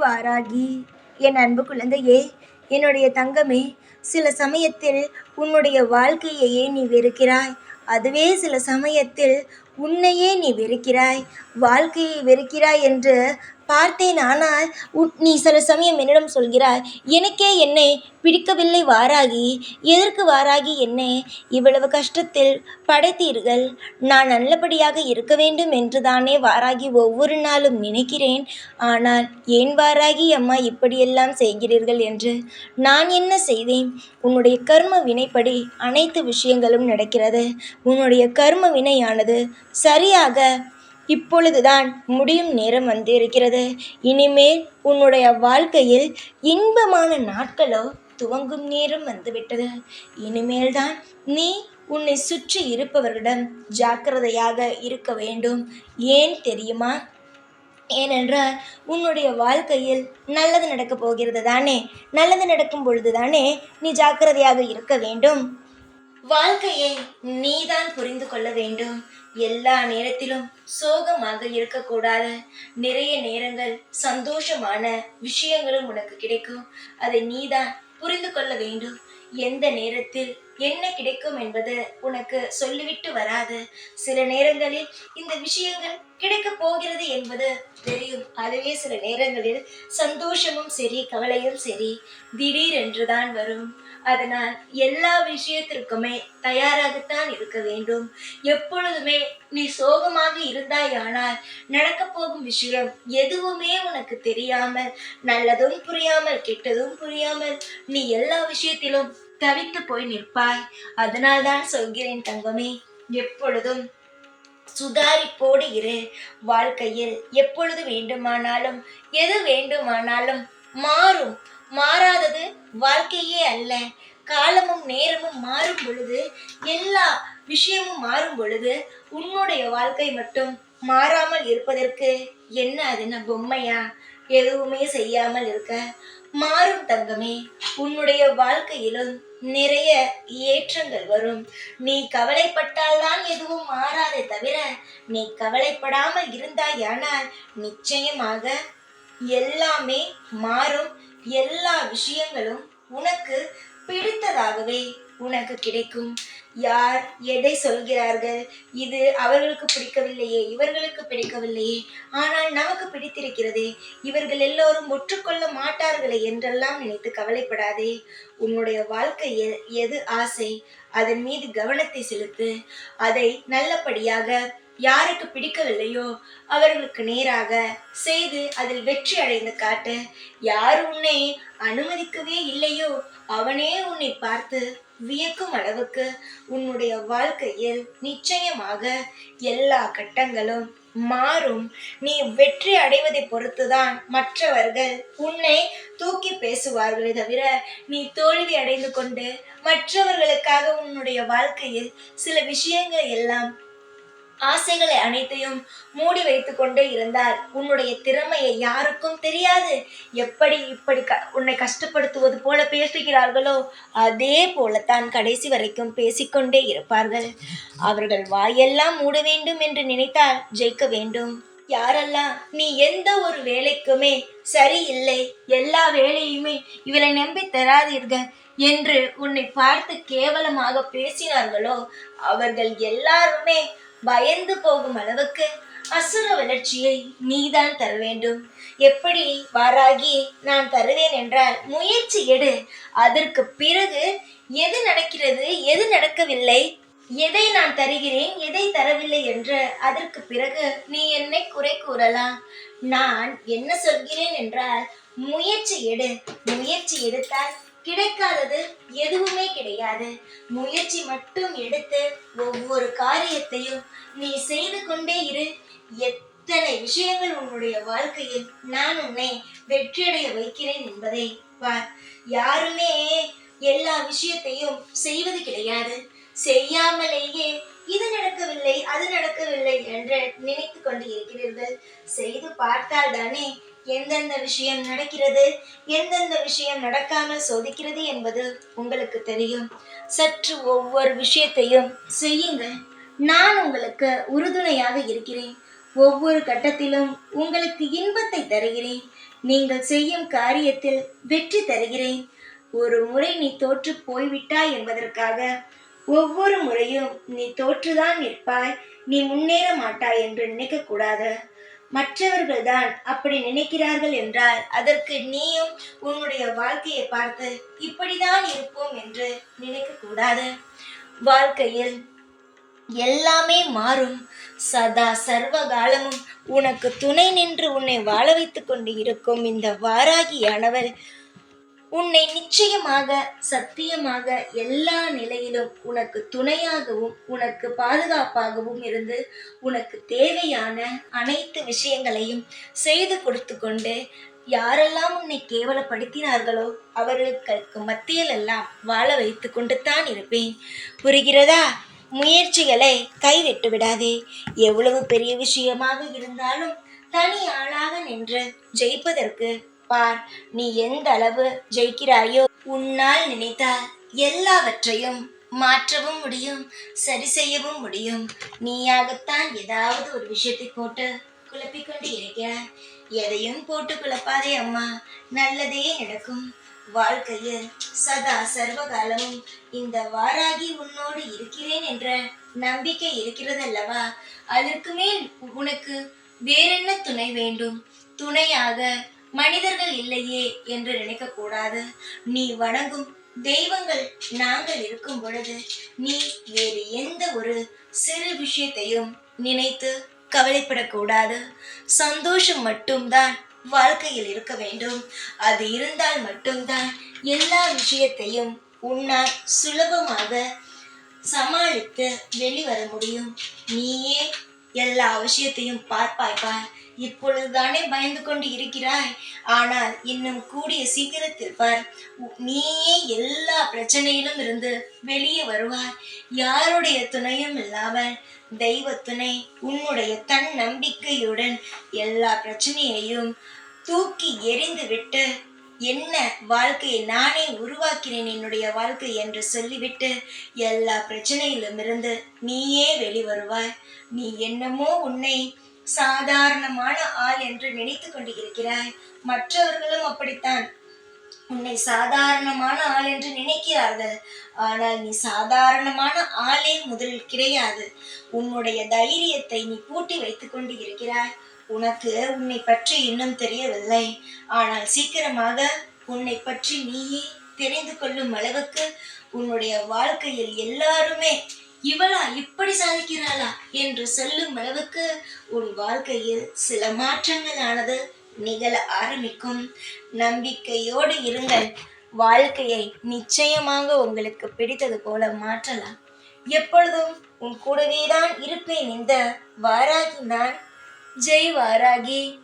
வாராகி. என் அன்பு குழந்தையே என்னுடைய தங்கமே சில சமயத்தில் உன்னுடைய வாழ்க்கையையே நீ வெறுக்கிறாய். அதுவே சில சமயத்தில் உன்னையே நீ வெறுக்கிறாய். வாழ்க்கையை வெறுக்கிறாய் என்று பார்த்தேன். ஆனால் உன் நீ சில சமயம் என்னிடம் சொல்கிறாய் எனக்கே என்னை பிடிக்கவில்லை வாராகி. எதற்கு வாராகி? என்னை இவ்வளவு கஷ்டத்தில் படைத்தீர்கள். நான் நல்லபடியாக இருக்க வேண்டும் என்று தானே வாராகி ஒவ்வொரு நாளும் நினைக்கிறேன். ஆனால் ஏன் வாராகி? அம்மா இப்படியெல்லாம் செய்கிறீர்கள் என்று நான் என்ன செய்தேன்? உன்னுடைய கர்ம வினைப்படி அனைத்து விஷயங்களும் நடக்கிறது. உன்னுடைய கர்ம வினையானது சரியாக இப்பொழுதுதான் முடியும் நேரம் வந்திருக்கிறது. இனிமேல் உன்னுடைய வாழ்க்கையில் இன்பமான நாட்களோ துவங்கும் நேரம் வந்துவிட்டது. இனிமேல்தான் நீ உன்னை சுற்றி இருப்பவர்களிடம் ஜாக்கிரதையாக இருக்க வேண்டும். ஏன் தெரியுமா? ஏனென்றால் உன்னுடைய வாழ்க்கையில் நல்லது நடக்கப் போகிறது தானே? நல்லது நடக்கும் பொழுது தானே நீ ஜாக்கிரதையாக இருக்க வேண்டும். வாழ்க்கையை நீதான் புரிந்து கொள்ள வேண்டும். எல்லா நேரத்திலும் சோகமாக இருக்கக்கூடாது. நிறைய நேரங்கள் சந்தோஷமான விஷயங்களும் உனக்கு கிடைக்கும். அதை நீதான் புரிந்து கொள்ள வேண்டும். எந்த நேரத்தில் என்ன கிடைக்கும் என்பது உனக்கு சொல்லிவிட்டு வராது. சில நேரங்களில் இந்த விஷயங்கள் கிடைக்கப் போகிறது என்பது தெரியும். அதுவே சில நேரங்களில் சந்தோஷமும் சரி கவலையும் சரி திடீரென்றுதான் வரும். அதனால் எல்லா விஷயத்திற்குமே தயாராகத்தான் இருக்க வேண்டும். எப்பொழுதுமே நீ சோகமாக இருந்தாயானால் நடக்க போகும் விஷயம் எதுவுமே உனக்கு தெரியாமல் நல்லதும் புரியாமல் கெட்டதும் புரியாமல் நீ எல்லா விஷயத்திலும் தவித்து போய் நிற்பாய். அதனால்தான் சொல்கிறேன் தங்கமே எப்பொழுதும் சுதாரிப்போடு இரு. வாழ்க்கையில் எப்பொழுது வேண்டுமானாலும் எது வேண்டுமானாலும் மாறும். மாறாதது வாழ்க்கையே அல்ல. காலமும் நேரமும் மாறும் பொழுது எல்லா விஷயமும் மாறும் பொழுது உன்னுடைய வாழ்க்கை மட்டும் மாறாமல் இருப்பதற்கு என்ன அது என்ன பொம்மையா? எதுவுமே செய்யாமல் இருக்க மாறும் தங்கமே. உன்னுடைய வாழ்க்கையிலும் நிறைய ஏற்றங்கள் வரும். நீ கவலைப்பட்டால்தான் எதுவும் மாறாதே தவிர நீ கவலைப்படாமல் இருந்தாயானால் நிச்சயமாக எல்லாமே மாறும். எல்லா விஷயங்களும் உனக்கு பிடித்ததாகவே உனக்கு கிடைக்கும். யார் எதை சொல்கிறார்கள்? இது அவர்களுக்கு பிடிக்கவில்லையே இவர்களுக்கு பிடிக்கவில்லையே. ஆனால் நமக்கு பிடித்திருக்கிறதே இவர்கள் எல்லோரும் ஒற்றுக்கொள்ள மாட்டார்களே என்றெல்லாம் நினைத்து கவலைப்படாதே. உன்னுடைய வாழ்க்கை எது ஆசை? அதன் மீது கவனத்தை செலுத்து. அதை நல்லபடியாக யாருக்கு பிடிக்கவில்லையோ அவர்களுக்கு நேராக செய்து அதில் வெற்றி அடைந்து காட்டு. யார் உன்னை அனுமதிக்கவே இல்லையோ அவனே உன்னை பார்த்து வியக்கும் அளவுக்கு உன்னுடைய வாழ்க்கையில் நிச்சயமாக எல்லா கட்டங்களும் மாறும். நீ வெற்றி அடைவதை பொறுத்துதான் மற்றவர்கள் உன்னை தூக்கி பேசுவார்களே தவிர நீ தோல்வி அடைந்து கொண்டு மற்றவர்களுக்காக உன்னுடைய வாழ்க்கையில் சில விஷயங்கள் எல்லாம் ஆசைகளை அனைத்தையும் மூடி வைத்து கொண்டே இருந்தார். உன்னுடைய திறமையை யாருக்கும் தெரியாது. எப்படி இப்படி க உன்னை கஷ்டப்படுத்துவது போல பேசுகிறார்களோ அதே போலத்தான் கடைசி வரைக்கும் பேசிக்கொண்டே இருப்பார்கள். அவர்கள் வாயெல்லாம் மூட வேண்டும் என்று நினைத்தால் ஜெயிக்க வேண்டும். யாரெல்லாம் நீ எந்த ஒரு வேலைக்குமே சரியில்லை. எல்லா வேலையுமே இவளை நம்பி தராதீர்கள் என்று உன்னை பார்த்து கேவலமாக பேசினார்களோ அவர்கள் எல்லாருமே பயந்து போகும் அளவுக்கு அசுர வளர்ச்சியை நீதான் தர வேண்டும். எப்படி வாராகி நான் தருவேன் என்றால் முயற்சி எடு. அதற்கு பிறகு எது நடக்கிறது எது நடக்கவில்லை எதை நான் தருகிறேன் எதை தரவில்லை என்று அதற்கு பிறகு நீ என்னை குறை கூறலாம். நான் என்ன சொல்கிறேன் என்றால் முயற்சி எடு. முயற்சி எடுத்தால் கிடைக்காதது எதுவுமே கிடையாது. முயற்சி மட்டும் எடுத்து ஒவ்வொரு காரியத்தையும் நீ செய்து கொண்டே இரு. எத்தனை விஷயங்கள் உன்னுடைய வாழ்க்கையில் நான் உன்னை வெற்றியடைய வைக்கிறேன் என்பதை பார். யாருமே எல்லா விஷயத்தையும் செய்வது கிடையாது. செய்யாமலேயே இது நடக்கவில்லை அது நடக்கவில்லை என்று நினைத்து கொண்டு இருக்கிறீர்கள். செய்து பார்த்தால் தானே எந்தெந்த விஷயம் நடக்கிறது எந்தெந்த விஷயம் நடக்காமல் சோதிக்கிறது என்பது உங்களுக்கு தெரியும். சற்று ஒவ்வொரு விஷயத்தையும் செய்யுங்கள். நான் உங்களுக்கு உறுதுணையாக இருக்கிறேன். ஒவ்வொரு கட்டத்திலும் உங்களுக்கு இன்பத்தை தருகிறேன். நீங்கள் செய்யும் காரியத்தில் வெற்றி தருகிறேன். ஒரு முறை நீ தோற்று போய்விட்டாய் என்பதற்காக ஒவ்வொரு முறையும் நீ தோற்றுதான் நிற்பாய். நீ முன்னேற மாட்டாய் என்று நினைக்க கூடாது மற்றவர்கள்தான் அப்படி நினைக்கிறார்கள் என்றால் அதற்கு நீயும் உன்னுடைய வாழ்க்கையை பார்த்து இப்படிதான் இருப்போம் என்று நினைக்கக்கூடாது. வாழ்க்கையில் எல்லாமே மாறும். சதா சர்வ காலமும் உனக்கு துணை நின்று உன்னை வாழ வைத்துக் கொண்டு இருக்கும் இந்த வாராகியானவர் உன்னை நிச்சயமாக சத்தியமாக எல்லா நிலையிலும் உனக்கு துணையாகவும் உனக்கு பாதுகாப்பாகவும் இருந்து உனக்கு தேவையான அனைத்து விஷயங்களையும் செய்து கொடுத்து கொண்டு யாரெல்லாம் உன்னை கேவலப்படுத்தினார்களோ அவர்களுக்கு மத்தியில் எல்லாம் வாழ வைத்து கொண்டு தான் இருப்பேன். புரிகிறதா? முயற்சிகளை கைவிட்டு விடாதே. எவ்வளவு பெரிய விஷயமாக இருந்தாலும் தனி ஆளாக நின்று ஜெயிப்பதற்கு பார் நீ எந்த அளவு ஜெயிக்கிறாயோ உன்னால் நினைத்தால் எல்லாவற்றையும் மாற்றவும் முடியும் சரி செய்யவும் முடியும். நீயாகத்தான் ஏதாவது ஒரு விஷயத்தை போட்டு குழப்பிக்கொண்டு இருக்கிறாய். எதையும் போட்டு குழப்பாதே அம்மா. நல்லதே நடக்கும். வாழ்க்கையில் சதா சர்வகாலமும் இந்த வாராகி உன்னோடு இருக்கிறேன் என்ற நம்பிக்கை இருக்கிறதல்லவா? அதற்கு மேல் உனக்கு வேறென்ன துணை வேண்டும்? துணையாக மனிதர்கள் இல்லையே என்று நினைக்கக்கூடாது நீ வணங்கும் தெய்வங்கள் நாங்கள் இருக்கும் பொழுது நீ வேறு எந்த ஒரு சிறு விஷயத்தையும் நினைத்து கவலைப்படக்கூடாது. சந்தோஷம் மட்டும்தான் வாழ்க்கையில் இருக்க வேண்டும். அது இருந்தால் மட்டும்தான் எல்லா விஷயத்தையும் உன்னால் சுலபமாக சமாளித்து வெளிவர முடியும். நீயே எல்லா விஷயத்தையும் பார்ப்பாய் இப்பொழுதுதானே பயந்து கொண்டு இருக்கிறாய். ஆனால் இன்னும் கூடிய சீக்கிரத்தில் பார். உ- நீயே எல்லா பிரச்சனையிலும் இருந்து வெளியே வருவாய். யாருடைய துணையும் இல்லாமல் தெய்வ துணை உன்னுடைய தன் நம்பிக்கையுடன் எல்லா பிரச்சனையையும் தூக்கி எரிந்து விட்டு என்ன வாழ்க்கையை நானே உருவாக்கினேன் என்னுடைய வாழ்க்கை என்று சொல்லிவிட்டு எல்லா பிரச்சனையிலும் இருந்து நீயே வெளிவருவாய். நீ என்னமோ உன்னை சாதாரணமான ஆள் என்று நினைத்து கொண்டிருக்கிறாய். மற்றவர்களும் அப்படித்தான். உன்னை சாதாரணமான ஆள் என்று நினைக்கிறார்கள். ஆனால் நீ சாதாரணமான ஆளே முதலில் கிடையாது. உன்னுடைய தைரியத்தை நீ பூட்டி வைத்துக் கொண்டு இருக்கிறாய் உனக்கு உன்னை பற்றி இன்னும் தெரியவில்லை. ஆனால் சீக்கிரமாக உன்னை பற்றி நீயே தெரிந்து கொள்ளும் அளவுக்கு உன்னுடைய வாழ்க்கையில் எல்லாருமே இவளா இப்படி சாதிக்கிறாளா என்று சொல்லும் அளவுக்கு உன் வாழ்க்கையில் சில மாற்றங்களானது நிகழ ஆரம்பிக்கும். நம்பிக்கையோடு இருங்கள். வாழ்க்கையை நிச்சயமாக உங்களுக்கு பிடித்தது போல மாற்றலாம். எப்பொழுதும் உன் கூடவே தான் இருப்பேன் இந்த வாராகி நான். ஜெய் வாராகி.